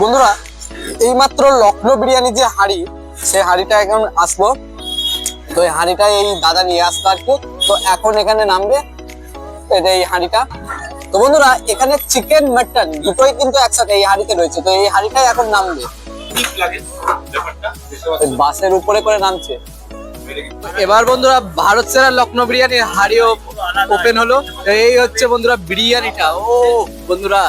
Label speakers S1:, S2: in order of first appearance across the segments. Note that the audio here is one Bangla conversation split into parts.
S1: বন্ধুরা, এইমাত্র লখনৌ বিরিয়ানি যে হাঁড়ি, সেই হাঁড়িটা এখন আসলো তো এই হাঁড়িটা এই দাদা নিয়ে আসতো আর কি। তো এখন এখানে নামবে এটা এই হাঁড়িটা। তো বন্ধুরা, এখানে চিকেন, মাটন দুটোই কিন্তু একসাথে এই হাঁড়িতে রয়েছে। তো এই হাঁড়িটাই এখন নামবে? বাসের উপরে করে নামছে। এবার বন্ধুরা, ভারত সেরা লখনৌ বিরিয়ানির হাড়িও ওপেন হলো। এই হচ্ছে বন্ধুরা, বিরিয়ানিটা। ও বন্ধুরা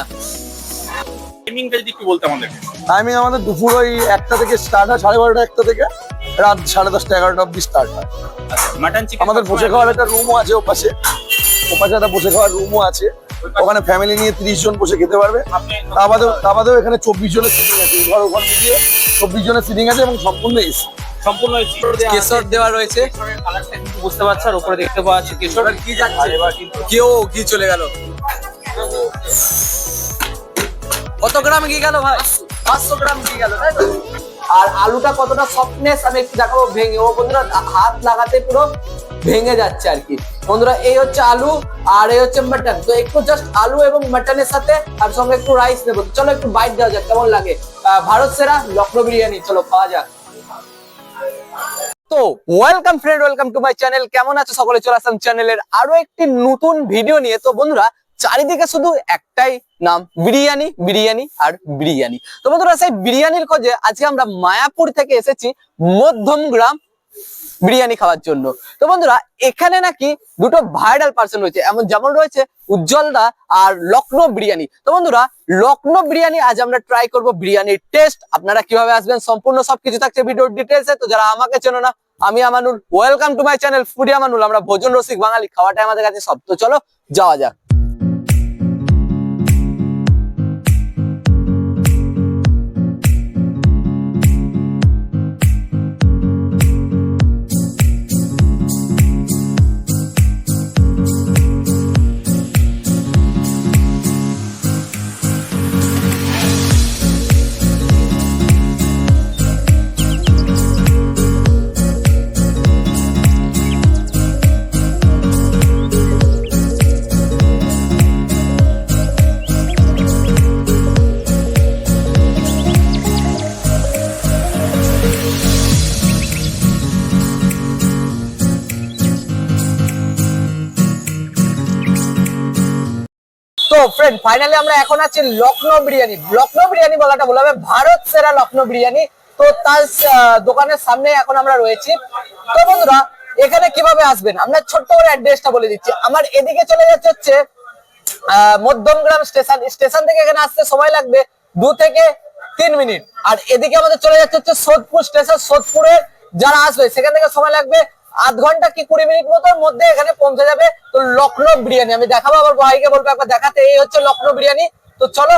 S2: টাইমিংটা যদি একটু বলতে আমাদেরকে
S3: টাইমিং আমাদের দুপুর ওই একটা থেকে স্টার্ট হয় সাড়ে বারোটা একটা থেকে রাত সাড়ে দশটা এগারোটা অব্দি স্টার্ট হয়।
S2: মাটন চিকেন
S3: আমাদের বসে খাওয়ার একটা রুমও আছে ওপাশে। ওপাশে একটা বসে খাওয়ার রুমও আছে। ওখানে ফ্যামিলি নিয়ে তিরিশ জন বসে খেতে পারবে। তা বাদেও তা বাদেও এখানে চব্বিশ জনের সিটিং আছে। ঘর ওখান মিলিয়ে চব্বিশ জনের সিটিং আছে এবং সম্পূর্ণ এসি
S2: সম্পূর্ণ এসি
S1: কেশর দেওয়া রয়েছে।
S2: বুঝতে পারছেন আর উপরে দেখতে পাওয়া যাচ্ছে কেশর
S1: কি যাচ্ছে কেউ ঘি চলে গেল। কত গ্রাম ঘি গেল ভাই? পাঁচশো। গ্রাম ঘি গেল তাই তো? আর আলুটা কতটা সফটনেস আমি একটু দেখাবো ভেঙে। ও বন্ধুরা হাত লাগাতে পুরো ভেঙে যাচ্ছে আর কি। বন্ধুরা এই হচ্ছে আলু আর এই হচ্ছে মাটন তো একটু জাস্ট আলু এবং মাটনের সাথে আর সঙ্গে একটু রাইস নেব। চলো একটু বাইট দেওয়া যাক কেমন লাগে? ভারত সেরা লখনৌ বিরিয়ানি চলো খাওয়া যাক। তো welcome friend welcome to my channel কেমন আছো? সকলে চলে আসলাম চ্যানেলের আরও একটি নতুন ভিডিও নিয়ে। তো বন্ধুরা চারিদিকে শুধু একটাই নাম, বিরিয়ানি বিরিয়ানি আর বিরিয়ানি। তো বন্ধুরা, সেই বিরিয়ানির খোঁজে আজকে আমরা মায়াপুর থেকে এসেছি মধ্যমগ্রাম বিরিয়ানি খাওয়ার জন্য। তো বন্ধুরা, এখানে নাকি দুটো ভাইরাল পার্সন রয়েছে। এমন যেমন রয়েছে উজ্জ্বলদা আর লখনৌ বিরিয়ানি। তো বন্ধুরা লখনৌ বিরিয়ানি আজ আমরা ট্রাই করব বিরিয়ানির টেস্ট আপনারা কীভাবে আসবেন, সম্পূর্ণ সবকিছু থাকছে ভিডিওর ডিটেলসে তো যারা আমাকে চেনো না, আমি Amanul. Welcome to my channel foodie Amanul আমরা ভোজন রসিক বাঙালি, খাওয়াটাই আমাদের কাছে সব। তো চলো, যাওয়া যাক। ফ্রেন্ড ফাইনালি আমরা এখন আছি লখনৌ বিরিয়ানি। লখনৌ বিরিয়ানি বলাটা ভুল হবে। ভারত সেরা লখনৌ বিরিয়ানি। তো তার দোকানের সামনে এখন আমরা রয়েছি। তো বন্ধুরা, এখানে কীভাবে আসবেন? আমরা ছোট্ট করে অ্যাড্রেসটা বলে দিচ্ছি। আমার এদিকে চলে যাচ্ছে হচ্ছে মধ্যমগ্রাম স্টেশন। স্টেশন থেকে এখানে আসতে সময় লাগবে দু থেকে তিন মিনিট। আর এদিকে আমাদের চলে যাচ্ছে হচ্ছে সোদপুর স্টেশন। সোদপুরে যারা আসবে, সেখান থেকে সময় লাগবে আধ ঘণ্টা কি কুড়ি মিনিট মতোর মধ্যে এখানে পৌঁছে যাবে? তো লখনৌ বিরিয়ানি। আমি দেখাবো আবার ভাইকে বলব একবার দেখাতে। এই হচ্ছে লখনৌ বিরিয়ানি। তো চলো।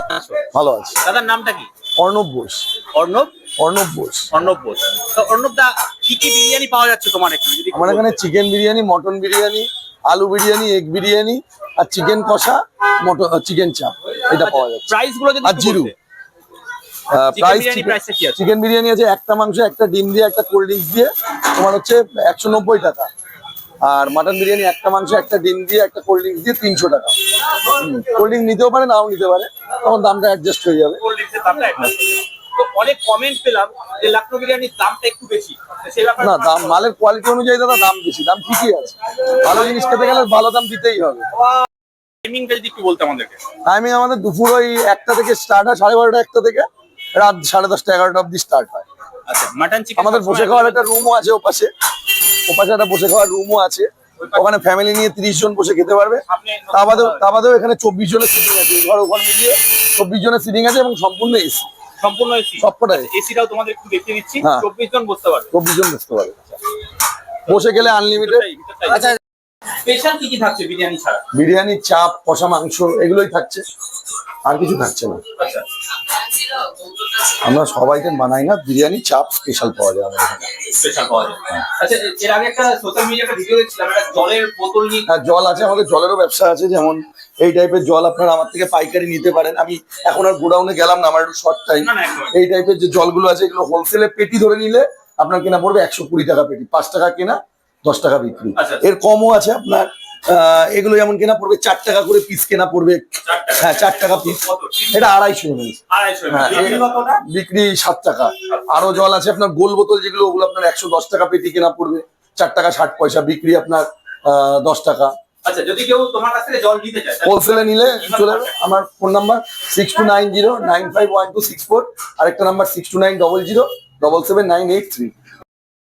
S3: ভালো আছে।
S2: দাদার নামটা কি?
S3: অর্ণব বোস।
S2: অর্ণব?
S3: অর্ণব বোস।
S2: অর্ণব বোস। তো অর্ণব দা কি কি বিরিয়ানি পাওয়া যাচ্ছে তোমার এখানে? যদি
S3: আমার এখানে চিকেন বিরিয়ানি মটন বিরিয়ানি আলু বিরিয়ানি এগ বিরিয়ানি আর চিকেন কষা মটন চিকেন চাপ। এটা পাওয়া যাচ্ছে।
S2: প্রাইসগুলো যদি
S3: আর জিরু। প্রাইস? চিকেন বিরিয়ানি আছে? একটা মাংস একটা ডিম দিয়ে একটা কোল্ড ড্রিঙ্কস দিয়ে তোমার হচ্ছে একশো নব্বই টাকা। আর মাটন বিরিয়ানি একটা মাংস একটা ডিম দিয়ে একটা কোল্ড ড্রিঙ্কস দিয়ে তিনশো টাকা। কোল্ড ড্রিঙ্ক নিতেও পারে নাও নিতে পারে তখন দামটা অ্যাডজাস্ট হয়ে যাবে।
S2: অনেক কমেন্ট পেলাম যে বিরিয়ানির দামটা একটু বেশি।
S3: না দাম মালের কোয়ালিটি অনুযায়ী দাদা দাম বেশি দাম ঠিকই আছে। ভালো জিনিস খেতে গেলে ভালো দাম দিতেই হবে।
S2: টাইমিংটা যদি একটু বলতে আমাদেরকে।
S3: টাইমিং আমাদের দুপুর ওই একটা থেকে স্টার্ট হয় সাড়ে বারোটা একটা থেকে। রাত সাড়ে দশটা এগারোটা অব্দি স্টার্ট হয়।
S2: আচ্ছা
S3: আমাদের বসে খাওয়ার একটা রুমও আছে ওপাশে। ওপাশে একটা বসে খাওয়ার রুমও আছে। ওখানে ফ্যামিলি নিয়ে তিরিশ জন বসে খেতে পারবে। তা বাদেও তা বাদেও এখানে চব্বিশ জনের সিটিং আছে। ঘর ওখান মিলিয়ে চব্বিশ জনের সিটিং আছে এবং সম্পূর্ণ এসি
S2: সম্পূর্ণ এসি
S3: সবকটাই
S2: এসিটাও তোমাদের একটু দেখিয়ে দিচ্ছি।
S3: হ্যাঁ।
S2: চব্বিশ জন বসতে পারবে।
S3: চব্বিশ জন বসতে পারবে। বসে গেলে আনলিমিটেড
S1: আচ্ছা
S2: স্পেশাল কি কি থাকছে বিরিয়ানি ছাড়া?
S3: বিরিয়ানি চাপ কষা মাংস এগুলোই থাকছে। আর কিছু থাকছে না।
S2: আচ্ছা।
S3: আমরা সবাইকে বানাই না বিরিয়ানি চাপ স্পেশাল পাওয়া যায় আমাদের এখানে।
S2: স্পেশাল পাওয়া যায়। আচ্ছা এর আগে একটা সোশ্যাল মিডিয়া একটা ভিডিও দেখছিলাম একটা জলের বোতল নিয়ে
S3: হ্যাঁ জল আছে আমাদের জলেরও ব্যবসা আছে যেমন এই টাইপের জল আপনারা আমার থেকে পাইকারি নিতে পারেন। আমি এখন আর গোডাউনে গেলাম না আমার একটু শর্ট টাইম। এই টাইপের যে জলগুলো আছে এগুলো হোলসেলে পেটি ধরে নিলে আপনার কেনা পড়বে একশো কুড়ি টাকা পেটি পাঁচ টাকা কেনা দশ টাকা বিক্রি।
S2: আচ্ছা।
S3: এর কমও আছে আপনার এগুলো যেমন কেনা পড়বে চার টাকা করে পিস কেনা পড়বে। হ্যাঁ চার টাকা পিস এটা আড়াইশো এমএল হ্যাঁ,
S2: বিক্রি
S3: সাত টাকা। আরও জল আছে আপনার গোল বোতল যেগুলো ওগুলো আপনার একশো দশ টাকা পেটি কেনা পড়বে। চার টাকা ষাট পয়সা বিক্রি আপনার দশ টাকা।
S2: আচ্ছা যদি কেউ তোমার কাছ থেকে জল নিতে চায়
S3: হোলসেলে নিলে চলে যাবে আমার phone number six two nine zero nine five one two six four আরেকটা number six two nine double zero double seven nine eight three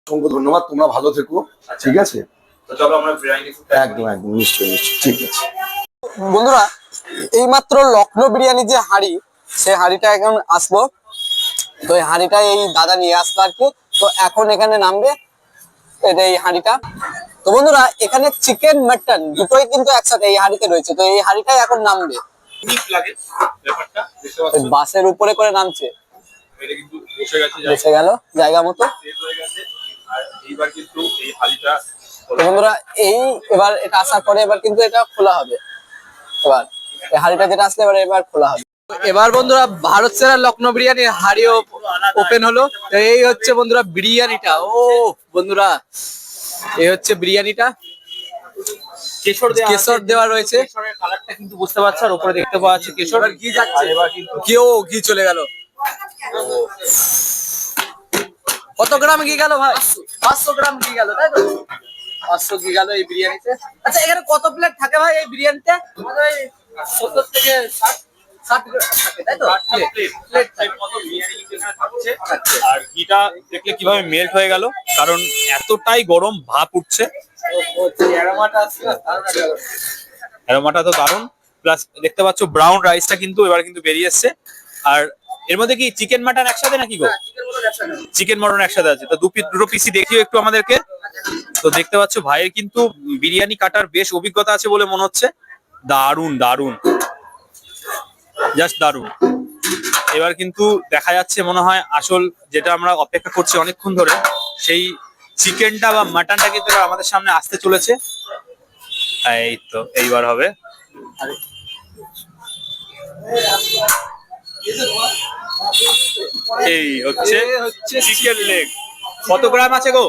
S3: অসংখ্য ধন্যবাদ তোমরা ভালো থেকো ঠিক আছে?
S2: তো চলো আমরা
S3: একদম একদম নিশ্চয়ই নিশ্চয়ই ঠিক আছে।
S1: বন্ধুরা এইমাত্র লখনৌ বিরিয়ানি যে হাঁড়ি সেই হাঁড়িটা এখন আসব। তো এই হাঁড়িটা এই দাদা নিয়ে আসলো আর কি। তো এখন এখানে নামবে এটা এই হাঁড়িটা। তো বন্ধুরা এখানে চিকেন মাটন দুটোই কিন্তু একসাথে এই হাঁড়িতে রয়েছে। তো এই হাঁড়িটাই এখন নামবে। বাসের উপরে করে নামছে।
S2: এটা বসে
S1: গেল জায়গা মতো।
S2: আর এইবার কিন্তু এই হালিটা
S1: বন্ধুরা এই এবার এটা আসার পরে এবার কিন্তু এটা খোলা হবে। এবার এই হাঁড়িটা যেটা আসলে এবার এবার খোলা হবে। এবার বন্ধুরা ভারত সেরা লখনৌ বিরিয়ানির হাঁড়িও ওপেন হলো। এই হচ্ছে বন্ধুরা বিরিয়ানিটা। ও বন্ধুরা এই হচ্ছে বিরিয়ানিটা।
S2: কেশর দেওয়া
S1: কেশর দেওয়া রয়েছে।
S2: কেশরের কালারটা কিন্তু বুঝতে পারছ আর উপরে দেখতে পাওয়া যাচ্ছে কেশর।
S1: এবার ঘি যাচ্ছে।
S2: এবার কিন্তু
S1: ঘি চলে গেল। কত গ্রাম ঘি গেল ভাই? পাঁচশো গ্রাম ঘি গেল তাই তো? পাঁচশো ঘি গেল এই বিরিয়ানিতে? আচ্ছা এখানে কত প্লেট থাকে ভাই এই বিরিয়ানিতে? সত্তর থেকে ষাট ষাট থাকে তাই তো? প্লেট
S2: থাকছে। আর ঘিটা দেখলে কীভাবে মেল্ট হয়ে গেল কারণ এতটাই গরম ভাপ উঠছে।
S1: অ্যারোমাটা
S2: তো দারুণ। প্লাস দেখতে পাচ্ছ ব্রাউন রাইসটা কিন্তু এবার কিন্তু বেরিয়ে এসছে। আর এর মধ্যে কি চিকেন মাটন একসাথে নাকি গো?
S1: হ্যাঁ।
S2: চিকেন মটন একসাথে আছে। তো দু পিস দুটো পিসি দেখিও একটু আমাদেরকে। তো দেখতে পাচ্ছ ভাইয়ের কিন্তু বিরিয়ানি কাটার বেশ অভিজ্ঞতা আছে বলে মনে হচ্ছে। দারুণ দারুণ জাস্ট দারুণ। এবার কিন্তু দেখা যাচ্ছে মনে হয় আসল যেটা আমরা অপেক্ষা করছি অনেকক্ষণ ধরে সেই চিকেনটা বা মাটনটা কিন্তু আমাদের সামনে আসতে চলেছে। এই তো এইবার হবে। এই হচ্ছে চিকেন লেগ কত গ্রাম আছে গো।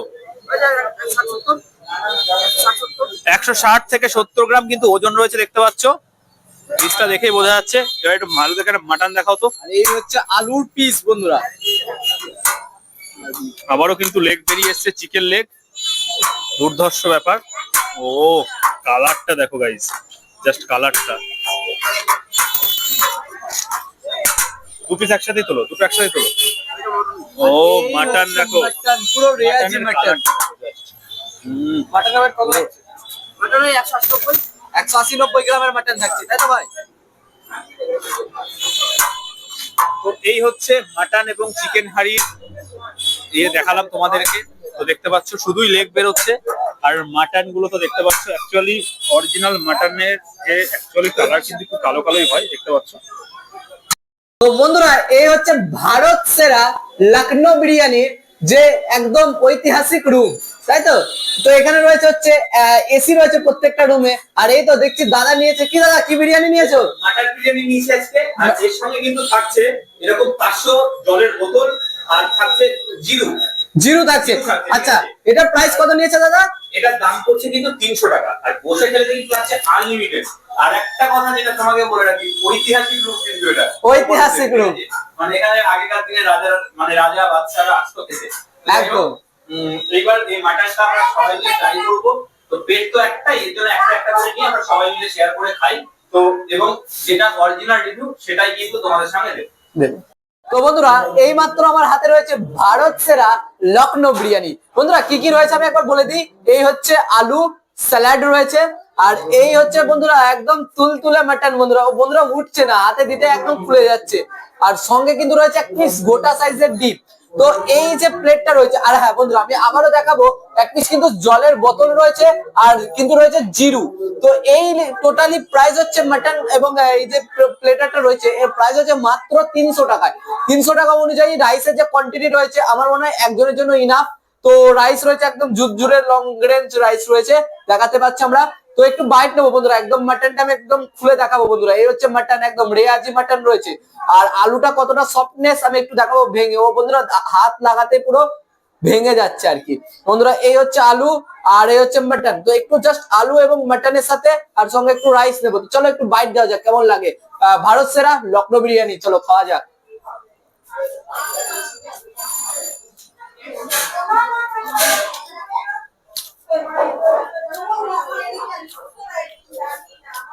S2: একশো ষাট থেকে সত্তর গ্রাম কিন্তু ওজন রয়েছে দেখতে পাচ্ছ। পিসটা দেখেই বোঝা যাচ্ছে। এবার একটু ভালো দেখে মাটন দেখাও তো।
S1: এই হচ্ছে আলুর পিস বন্ধুরা।
S2: আবারও কিন্তু লেগ বেরিয়ে এসছে চিকেন লেগ দুর্ধর্ষ ব্যাপার। ও কালারটা দেখো গাইস জাস্ট কালারটা দু পিস একসাথেই তোলো দুটো একসাথে তোলো। ও
S1: এই
S2: মাটন
S1: মাটন, পুরো রেয়াজি মাটন। মাটনের ওয়েট কত? গ্রামের মাটন থাকছে তাই তো ভাই?
S2: তো এই হচ্ছে মাটন এবং চিকেন হাড়ি দিয়ে দেখালাম তোমাদেরকে। তো দেখতে পাচ্ছ শুধুই লেগ বেরোচ্ছে আর মাটনগুলো তো দেখতে পাচ্ছ অ্যাকচুয়ালি অরিজিনাল মাটনের যে অ্যাকচুয়ালি কালার কিন্তু একটু কালো কালোই হয় দেখতে পাচ্ছ।
S1: তো বন্ধুরা এই হচ্ছে ভারত সেরা লখনৌ বিরিয়ানির যে একদম ঐতিহাসিক রুম তাই তো? তো এখানে রয়েছে হচ্ছে এসি রয়েছে প্রত্যেকটা রুমে আর এই তো দেখছি দাদা নিয়েছে। কি দাদা, কি বিরিয়ানি নিয়েছো?
S2: মাটন বিরিয়ানি নিয়েছে আজকে। আর এর সঙ্গে কিন্তু থাকছে এরকম পাঁচশো জলের বোতল, আর থাকছে জিরু।
S1: জিরো থাকছে। আচ্ছা এটা প্রাইস কত নিয়েছে দাদা?
S2: এটার দাম করছে কিন্তু তিনশো টাকা। আর বসে খেলে কিন্তু আছে? আনলিমিটেড আর একটা কথা যেটা তোমাকে বলে রাখি ঐতিহাসিক রূপ কিন্তু এটা।
S1: ঐতিহাসিক রূপ।
S2: মানে এখানে আগেকার দিনে রাজা মানে রাজা বাদশারা আসতো খেতে।
S1: একদম।
S2: এইবার এই মাটনটা আমরা সবাই মিলে ট্রাই করব। তো পেট তো একটাই এর জন্য একটা একটা করে নিয়ে আমরা সবাই মিলে শেয়ার করে খাই। তো এবং যেটা অরিজিনাল রিভিউ সেটাই কিন্তু তোমাদের সামনে দেবো।
S1: তো বন্ধুরা এই মাত্র আমার হাতে রয়েছে ভারত সেরা লখনৌ বিরিয়ানি। বন্ধুরা, কি কি রয়েছে আমি একবার বলে দিই। এই হচ্ছে আলু, স্যালাড রয়েছে, আর এই হচ্ছে বন্ধুরা একদম তুলতুলে মাটন বন্ধুরা। বন্ধুরা উঠছে না, হাতে দিতে একদম ফুলে যাচ্ছে। আর সঙ্গে কিন্তু রয়েছে এক পিস গোটা সাইজের ডিপ তো এই যে প্লেটটা রয়েছে, আর হ্যাঁ বন্ধুরা, আমি আবারও দেখাবো, এক পিস কিন্তু জলের বোতল রয়েছে আর কিন্তু রয়েছে জিরু। তো এই টোটালি প্রাইস হচ্ছে মাটন এবং এই যে প্লেটারটা রয়েছে, এর প্রাইস হচ্ছে মাত্র তিনশো টাকায়। তিনশো টাকা অনুযায়ী রাইসের যে কোয়ান্টিটি রয়েছে, আমার মনে হয় একজনের জন্য ইনাফ তো রাইস রয়েছে একদম জুরজুরের লং রেঞ্জ রাইস রয়েছে, দেখাতে পাচ্ছি আমরা। তো একটু বাইট নেব বন্ধুরা, একদম মাটনটা আমি একদম খুলে দেখাবো বন্ধুরা। এই হচ্ছে মাটন একদম রেয়াজি মাটন রয়েছে। আর আলুটা কতটা সফটনেস আমি একটু দেখাবো, ভেঙে। ও বন্ধুরা, হাত লাগাতে পুরো ভেঙে যাচ্ছে আর কি। বন্ধুরা, এই হচ্ছে আলু আর এই হচ্ছে মাটন তো একটু জাস্ট আলু এবং মাটনের সাথে আর সঙ্গে একটু রাইস নেব। তো চলো একটু বাইট দেওয়া যাক, কেমন লাগে। ভারত সেরা লখনৌ বিরিয়ানি, চলো খাওয়া যাক।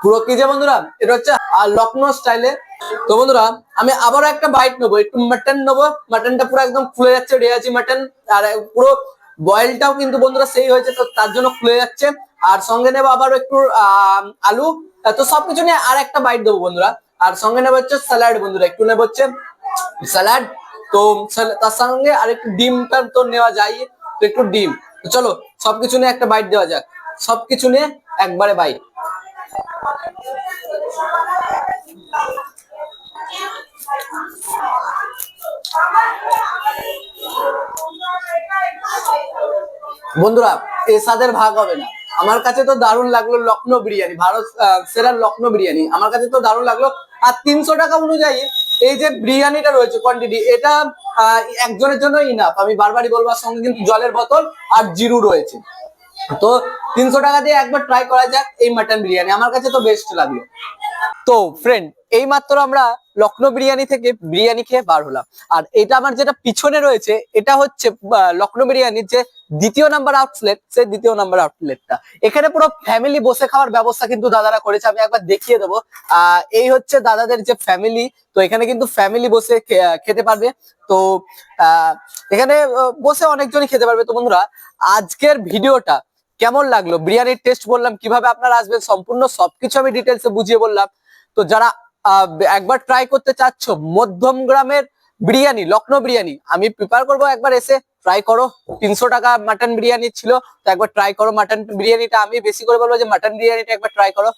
S1: পুরো কি যে বন্ধুরা? এটা হচ্ছে আহ, লখনৌ স্টাইলে। তো বন্ধুরা আমি আবারও একটা বাইট নেব। একটু মাটন নেব। মাটনটা পুরো একদম ফুলে যাচ্ছে রেয়াজি মাটন আর পুরো বয়েলটাও কিন্তু বন্ধুরা সেই হয়েছে তো তার জন্য ফুলে যাচ্ছে। আর সঙ্গে নেব আবারও একটু আলু। তো সবকিছু নিয়ে আর একটা বাইট দেবো বন্ধুরা। আর সঙ্গে নেব হচ্ছে স্যালাড বন্ধুরা। একটু নেব হচ্ছে স্যালাড তো তার সঙ্গে আর একটু ডিমটা তো নেওয়া যায় তো একটু ডিম। চলো, সবকিছু নিয়ে একটা বাইট দেওয়া যাক। সবকিছু নিয়ে একবারে বাইট বন্ধুরা এ স্বাদের ভাগ হবে না। আমার কাছে তো দারুণ লাগল লখনৌ বিরিয়ানি, ভারত সেরা লখনৌ বিরিয়ানি। আমার কাছে তো দারুণ লাগল। আর তিনশো টাকা অনুযায়ী এই যে বিরিয়ানিটা রয়েছে কোয়ান্টিটি এটা একজনের জন্য ইনাফ আমি বারবারই বলবার সঙ্গে কিন্তু জলের বোতল আর জিরু রয়েছে। তো তিনশো টাকা দিয়ে একবার ট্রাই করা যাক এই মাটন বিরিয়ানি। আমার কাছে তো বেস্ট লাগল। তো ফ্রেন্ড এই মাত্র আমরা লখনৌ বিরিয়ানি থেকে বিরিয়ানি খেয়ে বার হলাম। আর এটা আমার যেটা পিছনে রয়েছে, এটা হচ্ছে লখনৌ বিরিয়ানির যে দ্বিতীয় নাম্বার আউটলেট সেই দ্বিতীয় নাম্বার আউটলেটটা এখানে পুরো ফ্যামিলি বসে খাওয়ার ব্যবস্থা কিন্তু দাদারা করেছে, আমি একবার দেখিয়ে দেবো। আহ, এই হচ্ছে দাদাদের যে ফ্যামিলি তো এখানে কিন্তু ফ্যামিলি বসে খেতে পারবে। তো এখানে বসে অনেকজনই খেতে পারবে। তো বন্ধুরা, আজকের ভিডিওটা কেমন লাগল? বিরিয়ানির টেস্ট বললাম, কীভাবে আপনারা আসবেন, সম্পূর্ণ সবকিছু আমি ডিটেলসে বুঝিয়ে বললাম। তো যারা একবার ট্রাই করতে চাচ্ছ, মধ্যম গ্রামের বিরিয়ানি, লখনৌ বিরিয়ানি, আমি প্রিপার করব একবার এসে ট্রাই করো, তিনশো টাকা মাটন বিরিয়ানি ছিল, তো একবার ট্রাই করো মাটন বিরিয়ানিটা, আমি বেশি করে বলব যে মাটন বিরিয়ানিটা একবার ট্রাই করো।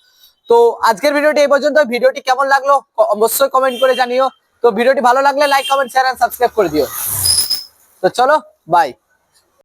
S1: তো আজকের ভিডিওটি এই পর্যন্ত, ভিডিওটি কেমন লাগল অবশ্যই কমেন্ট করে জানিও। তো ভিডিওটি ভালো লাগলে like comment share and subscribe করে দিও। তো চলো বাই